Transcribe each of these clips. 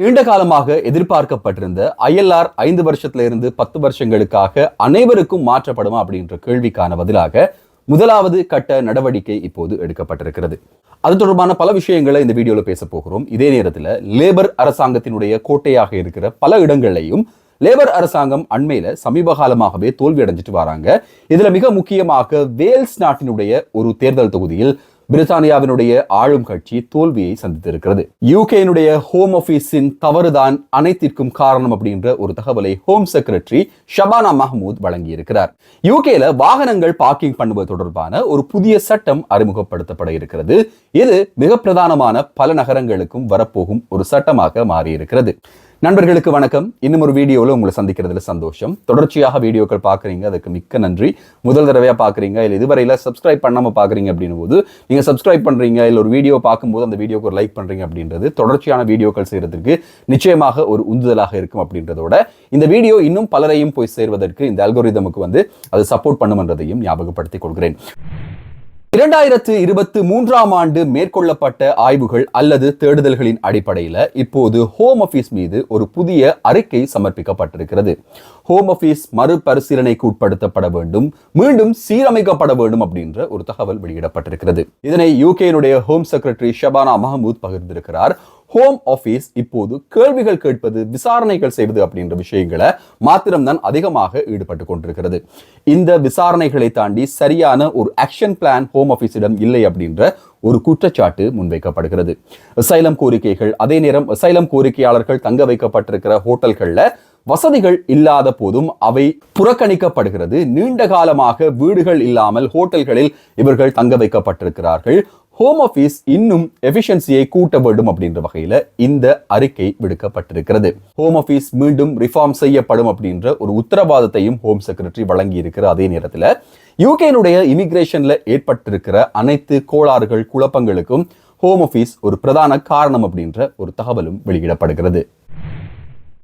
நீண்ட காலமாக எதிர்பார்க்கப்பட்டிருந்த ஐஎல்ஆர் ஐந்து வருஷத்துல இருந்து பத்து வருஷங்களுக்காக அனைவருக்கும் மாற்றப்படுமா அப்படின்ற கேள்விக்கான பதிலாக முதலாவது கட்ட நடவடிக்கை இப்போது எடுக்கப்பட்டிருக்கிறது. அது தொடர்பான பல விஷயங்களை இந்த வீடியோவில் பேச போகிறோம். இதே நேரத்தில் லேபர் அரசாங்கத்தினுடைய கோட்டையாக இருக்கிற பல இடங்களையும் லேபர் அரசாங்கம் அண்மையில சமீப காலமாகவே தோல்வி அடைஞ்சிட்டு வராங்க. இதுல மிக முக்கியமாக வேல்ஸ் நாட்டினுடைய ஒரு தேர்தல் தொகுதியில் பிரித்தானியாவினுடைய ஆளும் கட்சி தோல்வியை சந்தித்திருக்கிறது. யூகேனுடைய ஹோம் ஆபீஸின் தவறுதான் அனைத்திற்கும் காரணம் அப்படின்ற ஒரு தகவலை ஹோம் செக்ரட்டரி ஷபானா மஹமூத் வழங்கியிருக்கிறார். யூகேல வாகனங்கள் பார்க்கிங் பண்ணுவது தொடர்பான ஒரு புதிய சட்டம் அறிமுகப்படுத்தப்பட இருக்கிறது. இது மிக பிரதானமான பல நகரங்களுக்கும் வரப்போகும் ஒரு சட்டமாக மாறியிருக்கிறது. நண்பர்களுக்கு வணக்கம். இன்னும் ஒரு வீடியோவில் உங்களை சந்திக்கிறதுல சந்தோஷம். தொடர்ச்சியாக வீடியோக்கள் பார்க்குறீங்க அதுக்கு மிக்க நன்றி. முதல் தடவையாக பார்க்குறீங்க இல்லை இதுவரையில் சப்ஸ்கிரைப் பண்ணாமல் பார்க்குறீங்க அப்படின்னும் போது நீங்கள் சப்ஸ்கிரைப் பண்ணுறீங்க இல்லை ஒரு வீடியோ பார்க்கும்போது அந்த வீடியோக்கு ஒரு லைக் பண்ணுறீங்க அப்படின்றது தொடர்ச்சியான வீடியோக்கள் செய்கிறதுக்கு நிச்சயமாக ஒரு உந்துதலாக இருக்கும் அப்படின்றதோட இந்த வீடியோ இன்னும் பலரையும் போய் சேர்வதற்கு இந்த அல்கோரிதமுக்கு வந்து அது சப்போர்ட் பண்ணுமன்றதையும் ஞாபகப்படுத்திக் கொள்கிறேன். இரண்டாயிரத்து இருபத்தி மூன்றாம் ஆண்டு மேற்கொள்ளப்பட்ட ஆய்வுகள் அல்லது தேடுதல்களின் அடிப்படையில் இப்போது ஹோம் ஆஃபீஸ் மீது ஒரு புதிய அறிக்கை சமர்ப்பிக்கப்பட்டிருக்கிறது. ஹோம் ஆஃபீஸ் மறுபரிசீலனைக்கு உட்படுத்தப்பட வேண்டும் மீண்டும் சீரமைக்கப்பட வேண்டும் அப்படின்ற ஒரு தகவல் வெளியிடப்பட்டிருக்கிறது. இதனை யூகேனுடைய ஹோம் செக்ரட்டரி ஷபானா மஹமூத் பகிர்ந்திருக்கிறார். ஹோம் ஆஃபீஸ் இப்போது கேள்விகள் கேட்பது விசாரணைகள் செய்வது அப்படின்ற விஷயங்களை மாத்திரம்தான் அதிகமாக ஈடுபட்டு கொண்டிருக்கிறது. இந்த விசாரணைகளை தாண்டி சரியான ஒரு ஆக்ஷன் பிளான் ஹோம் ஆஃபீஸிடம் இல்லை அப்படின்ற ஒரு குற்றச்சாட்டு முன்வைக்கப்படுகிறது. சைலம் கோரிக்கைகள் அதே நேரம் சைலம் கோரிக்கையாளர்கள் தங்க வைக்கப்பட்டிருக்கிற ஹோட்டல்களில் வசதிகள் இல்லாத போதும் அவை புறக்கணிக்கப்படுகிறது. நீண்ட காலமாக வீடுகள் இல்லாமல் ஹோட்டல்களில் இவர்கள் தங்க வைக்கப்பட்டிருக்கிறார்கள். ஹோம் ஆஃபீஸ் இன்னும் எஃபிஷியன்சியை கூட்ட வேண்டும் அப்படின்ற வகையில் இந்த அறிக்கை விடுக்கப்பட்டிருக்கிறது. ஹோம் ஆஃபீஸ் மீண்டும் ரிஃபார்ம் செய்யப்படும் அப்படின்ற ஒரு உத்தரவாதத்தையும் ஹோம் செக்ரட்டரி வழங்கி இருக்கிற அதே நேரத்தில் யூகேனுடைய இமிகிரேஷன்ல ஏற்பட்டிருக்கிற அனைத்து கோளாறுகள் குழப்பங்களுக்கும் ஹோம் ஆஃபீஸ் ஒரு பிரதான காரணம் அப்படின்ற ஒரு தகவலும் வெளியிடப்படுகிறது.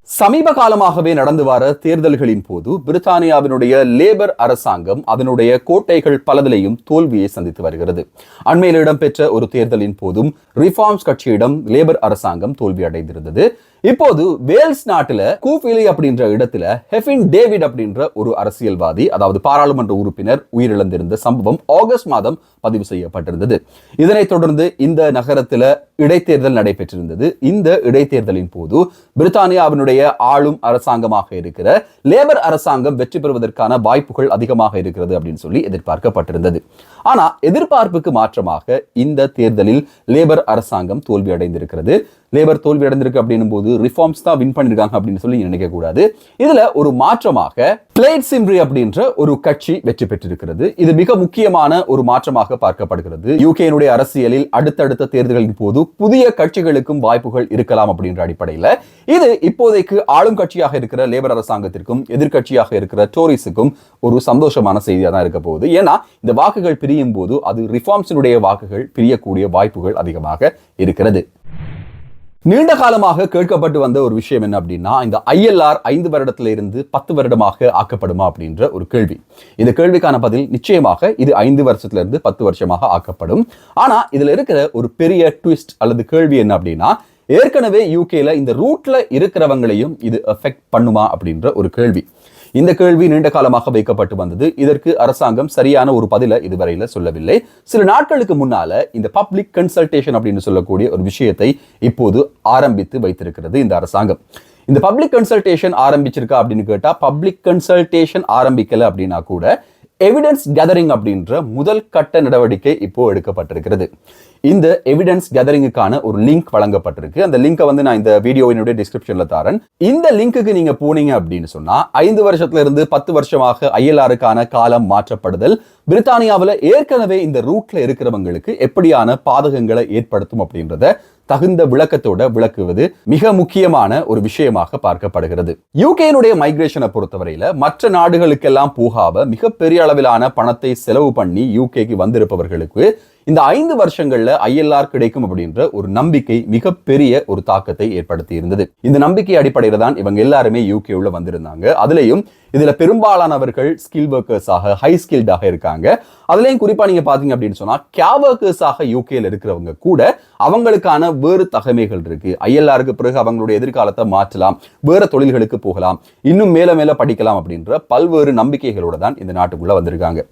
சமீப காலமாகவே நடந்து வர தேர்தல்களின் போது பிரித்தானியாவினுடைய லேபர் அரசாங்கம் அதனுடைய கோட்டைகள் பலதிலையும் தோல்வியை சந்தித்து வருகிறது. அண்மையில் இடம்பெற்ற ஒரு தேர்தலின் போதும் ரிஃபார்ம்ஸ் கட்சியிடம் லேபர் அரசாங்கம் தோல்வி அடைந்திருந்தது இப்போது வேல்ஸ் நாட்டுல கூஃபிலி அப்படின்ற இடத்துல ஹெஃபின் டேவிட் அப்படின்ற ஒரு அரசியல்வாதி அதாவது பாராளுமன்ற உறுப்பினர் உயிரிழந்திருந்த சம்பவம் ஆகஸ்ட் மாதம் பதிவு செய்யப்பட்டிருந்தது. இதனைத் தொடர்ந்து இந்த நகரத்தில் இடைத்தேர்தல் நடைபெற்றிருந்தது. இந்த இடைத்தேர்தலின் போது பிரித்தானியாவினுடைய ஆளும் அரசாங்கமாக இருக்கிற லேபர் அரசாங்கம் வெற்றி பெறுவதற்கான வாய்ப்புகள் அதிகமாக இருக்கிறது அப்படின்னு சொல்லி எதிர்பார்க்கப்பட்டிருந்தது. ஆனா எதிர்பார்ப்புக்கு மாற்றமாக இந்த தேர்தலில் லேபர் அரசாங்கம் தோல்வி அடைந்திருக்கிறது லேபர் தோல்வி அடைந்திருக்கு அப்படின்னும் போது ரிஃபார்ம்ஸ் தான் வின் பண்ணிருக்காங்க அப்படின்னு சொல்லி நினைக்க கூடாது. இதுல ஒரு மாற்றமாக பிளேட் சிம்ரி அப்படின்ற ஒரு கட்சி வெற்றி பெற்றிருக்கிறது. இது மிக முக்கியமான ஒரு மாற்றமாக பார்க்கப்படுகிறது. யூகேனுடைய அரசியலில் அடுத்தடுத்த தேர்தல்களின் போது புதிய கட்சிகளுக்கும் வாய்ப்புகள் இருக்கலாம் அப்படின்ற அடிப்படையில் இது இப்போதைக்கு ஆளும் கட்சியாக இருக்கிற லேபர் அரசாங்கத்திற்கும் எதிர்கட்சியாக இருக்கிற டோரிஸுக்கும் ஒரு சந்தோஷமான செய்தியாக தான் இருக்க போகுது. ஏன்னா இந்த வாக்குகள் பிரியும் போது அது ரிஃபார்ம்ஸினுடைய வாக்குகள் பிரியக்கூடிய வாய்ப்புகள் அதிகமாக இருக்கிறது. நீண்ட காலமாக கேட்கப்பட்டு வந்த ஒரு விஷயம் என்ன அப்படின்னா இந்த ஐஎல்ஆர் ஐந்து வருடத்துல இருந்து பத்து வருடமாக ஆக்கப்படுமா அப்படின்ற ஒரு கேள்வி. இந்த கேள்விக்கான பதில் நிச்சயமாக இது ஐந்து வருஷத்துல இருந்து பத்து வருஷமாக ஆக்கப்படும். ஆனா இதுல இருக்கிற ஒரு பெரிய ட்விஸ்ட் அல்லது கேள்வி என்ன அப்படின்னா ஏற்கனவே யூகேல இந்த ரூட்ல இருக்கிறவங்களையும் இது எஃபெக்ட் பண்ணுமா அப்படின்ற ஒரு கேள்வி. இந்த கேள்வி நீண்ட காலமாக வைக்கப்பட்டு வந்தது. இதற்கு அரசாங்கம் சரியான ஒரு பதில இதுவரையில சொல்லவில்லை. சில நாட்களுக்கு முன்னால இந்த பப்ளிக் கன்சல்டேஷன் அப்படின்னு சொல்லக்கூடிய ஒரு விஷயத்தை இப்போது ஆரம்பித்து வைத்திருக்கிறது இந்த அரசாங்கம். இந்த பப்ளிக் கன்சல்டேஷன் ஆரம்பிச்சிருக்கா அப்படின்னு கேட்டா பப்ளிக் கன்சல்டேஷன் ஆரம்பிக்கல அப்படின்னா கூட எவிடன்ஸ் கேதரிங் அப்படின்ற முதல் கட்ட நடவடிக்கை இப்போ எடுக்கப்பட்டிருக்கிறது. இந்த எவிடன்ஸ் கேதரிங்குக்கான ஒரு லிங்க் வழங்கப்பட்டிருக்கு. அந்த லிங்கை வந்து நான் இந்த வீடியோவினுடைய டிஸ்கிரிப்ஷன்ல தரேன். இந்த லிங்க்குக்கு நீங்க போனீங்க அப்படின்னு சொன்னா ஐந்து வருஷத்துல இருந்து பத்து வருஷமாக ஐஎல்ஆருக்கான காலம் மாற்றப்படுதல் பிரித்தானியாவில் ஏற்கனவே இந்த ரூட்ல இருக்கிறவங்களுக்கு எப்படியான பாதகங்களை ஏற்படுத்தும் அப்படின்றத தகுந்த விளக்கத்தோட விளக்குவது மிக முக்கியமான ஒரு விஷயமாக பார்க்கப்படுகிறது. யூகேனுடைய மைக்ரேஷனை பொறுத்தவரையில மற்ற நாடுகளுக்கெல்லாம் போகாம மிகப்பெரிய அளவிலான பணத்தை செலவு பண்ணி யூகேக்கு வந்திருப்பவர்களுக்கு இந்த ஐந்து வருஷங்கள்ல ஐஎல்ஆர் கிடைக்கும் அப்படின்ற ஒரு நம்பிக்கை மிகப்பெரிய ஒரு தாக்கத்தை ஏற்படுத்தி இருந்தது இந்த நம்பிக்கை அடிப்படையில தான் இவங்க எல்லாருமே யூகே உள்ள வந்திருந்தாங்க. அதுலயும் இதுல பெரும்பாலானவர்கள் ஸ்கில் ஒர்க்கர்ஸாக ஹை ஸ்கில்டாக இருக்காங்க. அதுலயும் குறிப்பா நீங்க பாத்தீங்க அப்படின்னு சொன்னா கே ஒர்க்கர்ஸாக யூகேல இருக்கிறவங்க கூட அவங்களுக்கான வேறு தகமைகள் இருக்கு. ஐஎல்ஆருக்கு பிறகு அவங்களுடைய எதிர்காலத்தை மாற்றலாம். வேற தொழில்களுக்கு போகலாம். இன்னும் மேல மேல படிக்கலாம் அப்படின்ற பல்வேறு நம்பிக்கைகளோட தான் இந்த நாட்டுக்குள்ள வந்திருக்காங்க.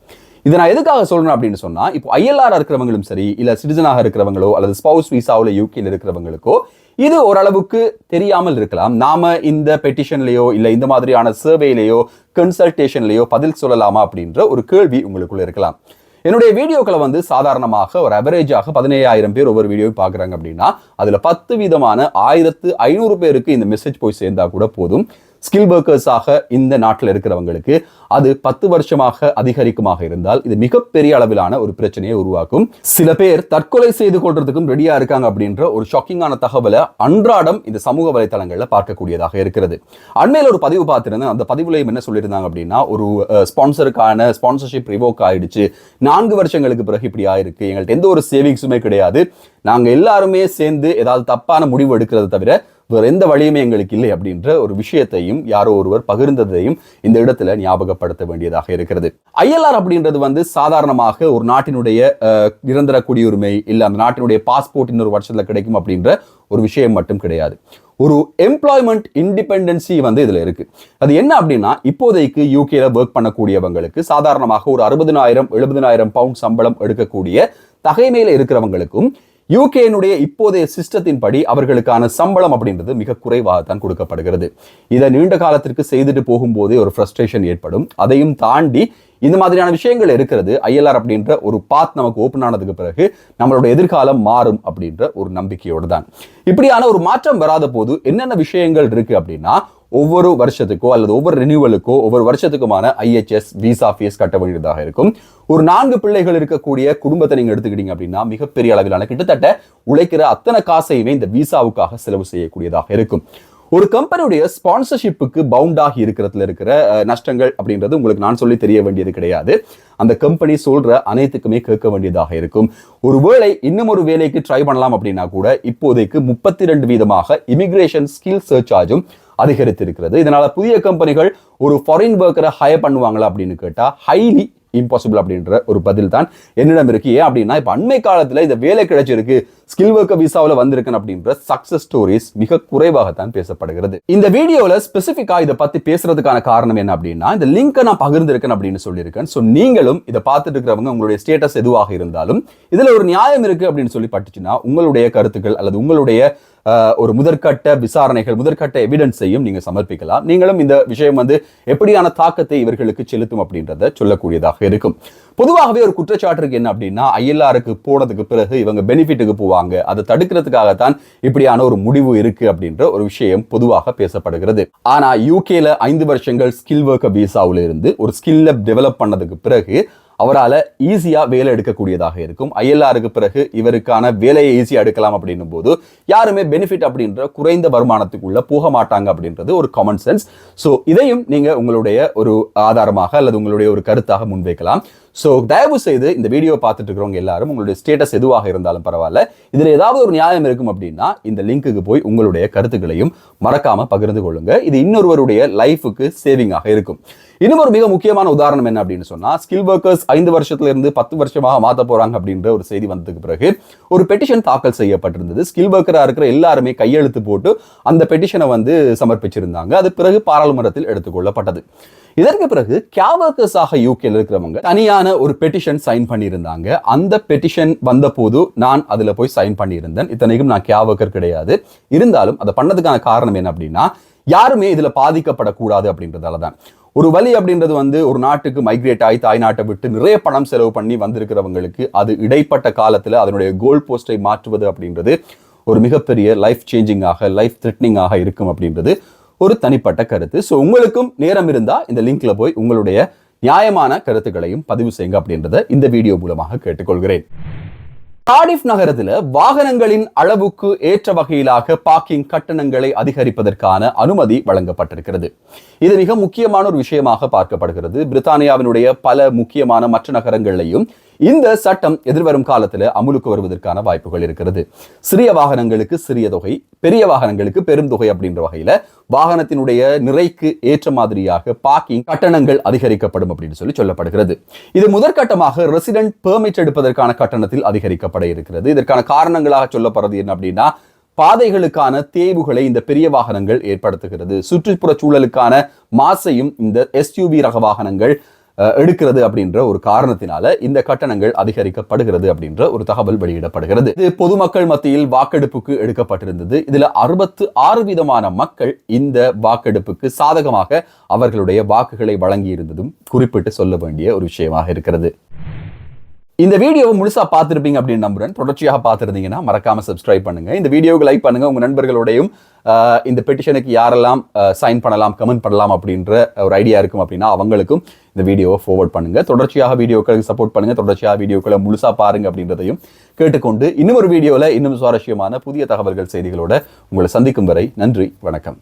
இதை நான் எதுக்காக சொல்றேன் அப்படின்னு சொன்னா இப்போ ஐஎல்ஆர் இருக்கிறவங்களும் சரி இல்ல சிட்டிசனாக இருக்கிறவங்களோ அல்லது ஸ்பவுஸ் விசாவில் யூகேல இருக்கிறவங்களுக்கோ இது ஓரளவுக்கு தெரியாமல் இருக்கலாம். நாம இந்த பெட்டிஷன்லயோ இல்ல இந்த மாதிரியான சர்வேலையோ கன்சல்டேஷன்லயோ பதில் சொல்லலாமா அப்படின்ற ஒரு கேள்வி உங்களுக்குள்ள இருக்கலாம். என்னுடைய வீடியோக்களை வந்து சாதாரணமாக ஒரு அவரேஜாக பதினேழாயிரம் பேர் ஒவ்வொரு வீடியோ பார்க்குறாங்க அப்படின்னா அதில் பத்து விதமான ஆயிரத்து ஐநூறு பேருக்கு இந்த மெசேஜ் போய் சேர்ந்தா கூட போதும். ஸ்கில் ஒர்க்கர்ஸாக இந்த நாட்டில் இருக்கிறவங்களுக்கு அது பத்து வருஷமாக அதிகரிக்குமாக இருந்தால் இது மிகப்பெரிய அளவிலான ஒரு பிரச்சனையை உருவாக்கும். சில பேர் தற்கொலை செய்து கொள்றதுக்கும் ரெடியா இருக்காங்க அப்படின்ற ஒரு ஷாக்கிங்கான தகவலை அன்றாடம் இந்த சமூக வலைத்தளங்களில் பார்க்கக்கூடியதாக இருக்கிறது. அண்மையில் ஒரு பதிவு பார்த்திருந்தேன். அந்த பதிவுலையும் என்ன சொல்லியிருந்தாங்க அப்படின்னா ஒரு ஸ்பான்சருக்கான ஸ்பான்சர்ஷிப் ரிவோக் ஆயிடுச்சு. நான்கு வருஷங்களுக்கு பிறகு இப்படி ஆயிருக்கு. எங்கள்கிட்ட எந்த ஒரு சேவிங்ஸுமே கிடையாது. நாங்கள் எல்லாருமே சேர்ந்து ஏதாவது தப்பான முடிவு எடுக்கிறத தவிர வேறு எந்த வழியுமே எங்களுக்கு இல்லை அப்படின்ற ஒரு விஷயத்தையும் யாரோ ஒருவர் பகிர்ந்ததையும் இந்த இடத்துல ஞாபகப்படுத்த வேண்டியதாக இருக்கிறது. ஐஎல்ஆர் அப்படின்றது வந்து சாதாரணமாக ஒரு நாட்டினுடைய நிரந்தர குடியுரிமை இல்லை அந்த நாட்டினுடைய பாஸ்போர்ட் இன்னொரு வருஷத்தில் கிடைக்கும் அப்படின்ற ஒரு விஷயம் மட்டும் கிடையாது. ஒரு எம்ப்ளாய்மெண்ட் இண்டிபெண்டன்சி வந்து இதில் இருக்கு. அது என்ன அப்படின்னா இப்போதைக்கு யூகேல ஒர்க் பண்ணக்கூடியவங்களுக்கு சாதாரணமாக ஒரு அறுபதினாயிரம் எழுபதினாயிரம் பவுண்ட் சம்பளம் எடுக்கக்கூடிய தகைமையில் இருக்கிறவங்களுக்கும் யூகேனுடைய இப்போதைய சிஸ்டத்தின் படி அவர்களுக்கான சம்பளம் அப்படின்றது மிக குறைவாகத்தான் கொடுக்கப்படுகிறது. இதை நீண்ட காலத்திற்கு செய்துட்டு போகும்போதே ஒரு ஃப்ரஸ்ட்ரேஷன் ஏற்படும். அதையும் தாண்டி இந்த மாதிரியான விஷயங்கள் இருக்கிறது. ஐஎல்ஆர் அப்படின்ற ஒரு பாத் நமக்கு ஓப்பன் ஆனதுக்கு பிறகு நம்மளோட எதிர்காலம் மாறும் அப்படின்ற ஒரு நம்பிக்கையோடு தான் இப்படியான ஒரு மாற்றம் வராத போது என்னென்ன விஷயங்கள் இருக்கு அப்படின்னா ஒவ்வொரு வருஷத்துக்கோ அல்லது ஒவ்வொரு ரினியூவலுக்கோ ஒவ்வொரு வருஷத்துக்குமான ஐஹெச்எஸ் விசா ஃபீஸ் கட்ட வேண்டியதாக இருக்கும். ஒரு நான்கு பிள்ளைகள் இருக்கக்கூடிய குடும்பத்தை நீங்க எடுத்துக்கிட்டீங்க அப்படின்னா மிகப்பெரிய அளவிலான கிட்டத்தட்ட உழைக்கிற அத்தனை காசையுமே இந்த விசாவுக்காக செலவு செய்யக்கூடியதாக இருக்கும். ஒரு கம்பெனியுடைய ஸ்பான்சர்ஷிப்புக்கு பவுண்ட் ஆகி இருக்கிறதுல இருக்கிற நஷ்டங்கள் அப்படின்றது உங்களுக்கு நான் சொல்லி தெரிய வேண்டியது கிடையாது. அந்த கம்பெனி சொல்ற அனைத்துக்குமே கேட்க வேண்டியதாக இருக்கும். ஒரு வேளை இன்னும் ஒரு வேலைக்கு ட்ரை பண்ணலாம் அப்படின்னா கூட இப்போதைக்கு முப்பத்தி ரெண்டு வீதமாக இமிகிரேஷன் ஸ்கில் சர்ச் சார்ஜும் அதிகரித்திருக்கிறது. இதனால புதிய கம்பெனிகள் ஒரு ஃபாரின் ஒர்க்கரை ஹையர் பண்ணுவாங்களா அப்படின்னு கேட்டா ஹைலி இம்பாசிபிள் அப்படின்ற ஒரு பதில் தான் என்னிடம் இருக்கு. ஏன் அப்படின்னா இப்போ அண்மை காலத்துல இந்த வேலை கிடைச்சிருக்கு ஸ்கில் ஒர்க்கர் விசாவில் வந்திருக்கேன் அப்படின்ற சக்சஸ் ஸ்டோரிஸ் மிக குறைவாகத்தான் பேசப்படுகிறது. இந்த வீடியோவில் ஸ்பெசிஃபிக்காக இதை பற்றி பேசுறதுக்கான காரணம் என்ன அப்படின்னா இந்த லிங்கை நான் பகிர்ந்திருக்கேன் அப்படின்னு சொல்லியிருக்கேன். ஸோ நீங்களும் இதை பார்த்துட்டு இருக்கிறவங்க உங்களுடைய ஸ்டேட்டஸ் எதுவாக இருந்தாலும் இதுல ஒரு நியாயம் இருக்கு அப்படின்னு சொல்லி பட்டுச்சுன்னா உங்களுடைய கருத்துக்கள் அல்லது உங்களுடைய ஒரு முதற்கட்ட விசாரணைகள் முதற்கட்ட எவிடன்ஸையும் நீங்க சமர்ப்பிக்கலாம். நீங்களும் இந்த விஷயம் வந்து எப்படியான தாக்கத்தை இவர்களுக்கு செலுத்தும் அப்படின்றத சொல்லக்கூடியதாக இருக்கும். பொதுவாகவே ஒரு குற்றச்சாட்டுக்கு என்ன அப்படின்னா ஐஎல்ஆருக்கு போனதுக்கு பிறகு இவங்க பெனிஃபிட்டுக்கு போவாங்க. அதை தடுக்கிறதுக்காகத்தான் இப்படியான ஒரு முடிவு இருக்கு அப்படின்ற ஒரு விஷயம் பொதுவாக பேசப்படுகிறது. ஆனா யூகேல ஐந்து வருஷங்கள் ஸ்கில் ஒர்க்கர் விசாவில் இருந்து ஒரு ஸ்கில்ல டெவலப் பண்ணதுக்கு பிறகு அவரால் ஈஸியா வேலை எடுக்கக்கூடியதாக இருக்கும். ஐஎல்ஆருக்கு பிறகு இவருக்கான வேலையை ஈஸியா எடுக்கலாம் அப்படின்னும் போது யாருமே பெனிஃபிட் அப்படின்ற குறைந்த வருமானத்துக்குள்ளே போக மாட்டாங்க அப்படின்றது ஒரு காமன் சென்ஸ் ஸோ இதையும் நீங்க உங்களுடைய ஒரு ஆதாரமாக அல்லது உங்களுடைய ஒரு கருத்தாக முன்வைக்கலாம். ஸோ தயவு செய்து இந்த வீடியோ பார்த்துட்டு இருக்கிறவங்க எல்லாரும் உங்களுடைய ஸ்டேட்டஸ் எதுவாக இருந்தாலும் பரவாயில்ல. இதில் ஏதாவது ஒரு நியாயம் இருக்கும் அப்படின்னா இந்த லிங்க்குக்கு போய் உங்களுடைய கருத்துக்களையும் மறக்காம பகிர்ந்து கொள்ளுங்க. இது இன்னொருவருடைய லைஃபுக்கு சேவிங்காக இருக்கும். இன்னும் ஒரு மிக முக்கியமான உதாரணம் என்ன அப்படின்னு சொன்னால் ஸ்கில் ஒர்க்கர்ஸ் ஐந்து வருஷத்துல இருந்து பத்து வருஷமாக மாற்ற போறாங்க அப்படின்ற ஒரு செய்தி வந்ததுக்கு பிறகு ஒரு பெட்டிஷன் தாக்கல் செய்யப்பட்டிருந்தது. ஸ்கில் ஒர்க்கராக இருக்கிற எல்லாருமே கையெழுத்து போட்டு அந்த பெட்டிஷனை வந்து சமர்ப்பிச்சிருந்தாங்க. அது பிறகு பாராளுமன்றத்தில் எடுத்துக்கொள்ளப்பட்டது இதற்கு பிறகு கேவர்கர்ஸாக யூகேல இருக்கிறவங்க தனியான ஒரு பெட்டிஷன் சைன் பண்ணியிருந்தாங்க. அந்த பெட்டிஷன் வந்தபோது நான் அதில் போய் சைன் பண்ணியிருந்தேன். இத்தனைக்கும் நான் கேவர்கர் கிடையாது. இருந்தாலும் அதை பண்ணதுக்கான காரணம் என்ன அப்படின்னா யாருமே இதில் பாதிக்கப்படக்கூடாது அப்படின்றதால தான். ஒரு வழி அப்படின்றது வந்து ஒரு நாட்டுக்கு மைக்ரேட் ஆகி தாய் நாட்டை விட்டு நிறைய பணம் செலவு பண்ணி வந்திருக்கிறவங்களுக்கு அது இடைப்பட்ட காலத்தில் அதனுடைய கோல் போஸ்டை மாற்றுவது அப்படின்றது ஒரு மிகப்பெரிய லைஃப் சேஞ்சிங்காக லைஃப் த்ரெட்னிங்காக இருக்கும் அப்படின்றது ஒரு தனிப்பட்ட கருத்து. ஸோ உங்களுக்கும் நேரம் இருந்தால் இந்த லிங்க்ல போய் உங்களுடைய நியாயமான கருத்துக்களையும் பதிவு செய்யுங்க அப்படின்றத இந்த வீடியோ மூலமாக கேட்டுக்கொள்கிறேன். காடிஃப் நகரத்தில் வாகனங்களின் அளவுக்கு ஏற்ற வகையிலாக பார்க்கிங் கட்டணங்களை அதிகரிப்பதற்கான அனுமதி வழங்கப்பட்டிருக்கிறது. இது மிக முக்கியமான ஒரு விஷயமாக பார்க்கப்படுகிறது. பிரித்தானியாவினுடைய பல முக்கியமான மற்ற நகரங்களையும் இந்த சட்டம் எதிர்வரும் காலத்தில் அமுலுக்கு வருவதற்கான வாய்ப்புகள் இருக்கிறது. சிறிய வாகனங்களுக்கு சிறிய தொகை பெரிய வாகனங்களுக்கு பெரும் தொகை அப்படின்ற வகையில வாகனத்தினுடைய நிறைக்கு ஏற்ற மாதிரியாக பார்க்கிங் கட்டணங்கள் அதிகரிக்கப்படும் அப்படின்னு சொல்லி சொல்லப்படுகிறது. இது முதற்கட்டமாக ரெசிடென்ட் பெர்மிட் எடுப்பதற்கான கட்டணத்தில் அதிகரிக்கப்பட இருக்கிறது. இதற்கான காரணங்களாக சொல்லப்படுறது என்ன அப்படின்னா பாதைகளுக்கான தேவுகளை இந்த பெரிய வாகனங்கள் ஏற்படுத்துகிறது. சுற்றுப்புற சூழலுக்கான மாசையும் இந்த எஸ்யூவி ரக வாகனங்கள் எடுக்கிறது அப்படின்ற ஒரு காரணத்தினால இந்த கட்டணங்கள் அதிகரிக்கப்படுகிறது அப்படின்ற ஒரு தகவல் வெளியிடப்படுகிறது. இது பொதுமக்கள் மத்தியில் வாக்கெடுப்புக்கு எடுக்கப்பட்டிருந்தது. இதுல அறுபத்து ஆறு விதமான மக்கள் இந்த வாக்கெடுப்புக்கு சாதகமாக அவர்களுடைய வாக்குகளை வழங்கி இருந்ததும் குறிப்பிட்டு சொல்ல வேண்டிய ஒரு விஷயமாக இருக்கிறது. இந்த வீடியோவை முழுசா பார்த்துருப்பீங்க அப்படின்னு நம்புறேன். தொடர்ச்சியாக பார்த்துருந்தீங்கன்னா மறக்காம சப்ஸ்கிரைப் பண்ணுங்க. இந்த வீடியோவுக்கு லைக் பண்ணுங்க. உங்க நண்பர்களோடையும் இந்த பெட்டிஷனுக்கு யாரெல்லாம் சைன் பண்ணலாம் கமெண்ட் பண்ணலாம் அப்படின்ற ஒரு ஐடியா இருக்கும் அப்படின்னா அவங்களுக்கும் இந்த வீடியோவை ஃபார்வர்ட் பண்ணுங்க. தொடர்ச்சியாக வீடியோக்களுக்கு சப்போர்ட் பண்ணுங்க. தொடர்ச்சியாக வீடியோக்களை முழுசா பாருங்க அப்படின்றதையும் கேட்டுக்கொண்டு இன்னும் ஒரு வீடியோவில் இன்னும் சுவாரஸ்யமான புதிய தகவல்கள் செய்திகளோட உங்களை சந்திக்கும் வரை நன்றி வணக்கம்.